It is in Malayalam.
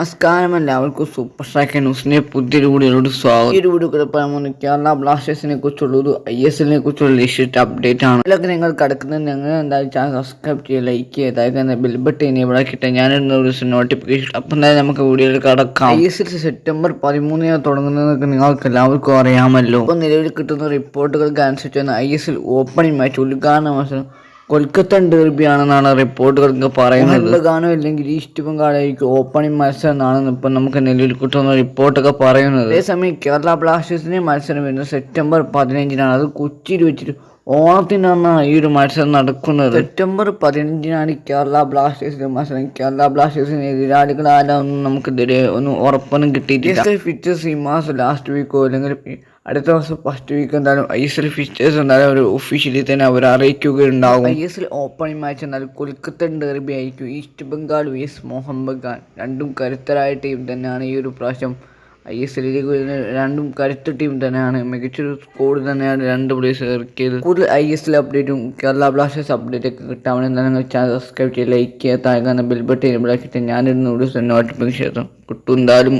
നമസ്കാരം എല്ലാവർക്കും സൂപ്പർ സ്ട്രൈക്ക് ന്യൂസിന്റെ പുതിയൊരു വീഡിയോയിലോട് സ്വാഗതം. ഈ ഒരു വീഡിയോ കൂടെ പറയുമ്പോൾ കേരള ബ്ലാസ്റ്റേഴ്സിനെ കുറിച്ചുള്ള ഒരു ഐ എസ് എല്ലിനെ കുറിച്ചുള്ള ലേറ്റസ്റ്റ് അപ്ഡേറ്റ് ആണ്. ഇതിലൊക്കെ നിങ്ങൾ കിടക്കുന്നത് നിങ്ങൾ എന്തായാലും ചാനൽ സബ്സ്ക്രൈബ് ചെയ്യുക ലൈക്ക് ചെയ്യുക അതായത് ബിൽ ബട്ടൺ ഇവിടെ കിട്ടാൻ ഞാനിടുന്ന ഒരു നോട്ടിഫിക്കേഷൻ അപ്പം തന്നെ നമുക്ക് വീഡിയോയിൽ കിടക്കാം. ഐ എസ് എൽ സെപ്റ്റംബർ പതിമൂന്നിന് തുടങ്ങുന്നതൊക്കെ നിങ്ങൾക്ക് എല്ലാവർക്കും അറിയാമല്ലോ. ഇപ്പോൾ നിലവിൽ കിട്ടുന്ന റിപ്പോർട്ടുകൾക്ക് അനുസരിച്ച് I S L opening match ഉദ്ഘാടന മത്സരം കൊൽക്കത്ത ഡെർബി ആണെന്നാണ് റിപ്പോർട്ടുകളൊക്കെ പറയുന്നത്. ബംഗാനോ ഇല്ലെങ്കിൽ ഈസ്റ്റ് ബംഗാളായിരിക്കും ഓപ്പണിംഗ് മത്സരം എന്നാണ് ഇപ്പം നമുക്ക് നിലവിൽ കിട്ടുന്ന റിപ്പോർട്ടൊക്കെ പറയുന്നത്. അതേസമയം കേരള ബ്ലാസ്റ്റേഴ്സിന്റെ മത്സരം വരുന്നത് സെപ്റ്റംബർ പതിനഞ്ചിനാണ്. അത് കൊച്ചിയിൽ വെച്ചിട്ട് ഓണത്തിനാണ് ഈ ഒരു മത്സരം നടക്കുന്നത്. സെപ്റ്റംബർ പതിനഞ്ചിനാണ് കേരള ബ്ലാസ്റ്റേഴ്സിന്റെ മത്സരം. കേരള ബ്ലാസ്റ്റേഴ്സിന് എതിരാളികൾ ആരാന്നും ഒന്നും ഉറപ്പൊന്നും കിട്ടിയിട്ടില്ല. ഫിറ്റേഴ്സ് ഈ മാസം ലാസ്റ്റ് വീക്കോ അല്ലെങ്കിൽ അടുത്ത മാസം ഫസ്റ്റ് വീക്ക് എന്തായാലും ഐ എസ് എൽ ഫിസ്റ്റേഴ്സ് എന്തായാലും ഒരു ഒഫീഷ്യലി തന്നെ അവർ അറിയിക്കുകയുണ്ടാവും. I S L opening match എന്നാലും കൊൽക്കത്ത ഡെർബി ആയിരിക്കും. East Bengal V S Mohun Bagan രണ്ടും കരുത്തരായ ടീം തന്നെയാണ് ഈ ഒരു പ്രാവശ്യം ഐ എസ് എല്ലിലേക്ക് രണ്ടും കരുത്ത ടീം തന്നെയാണ്. മികച്ചൊരു സ്കോഡ് തന്നെയാണ് രണ്ട് പ്ലേയേഴ്സ് ഇറക്കിയത്. കൂടുതൽ ഐ എസ് എൽ അപ്ഡേറ്റും കേരള ബ്ലാസ്റ്റേഴ്സ് അപ്ഡേറ്റ് ഒക്കെ കിട്ടാൻ നിങ്ങൾ ചാനൽ സബ്സ്ക്രൈബ് ചെയ്ത് ലൈക്ക് ചെയ്യുക താഴെ ബെൽ ബട്ടൺ വീഡിയോസ് നോട്ടിഫിക്കേഷൻ കിട്ടും എന്തായാലും.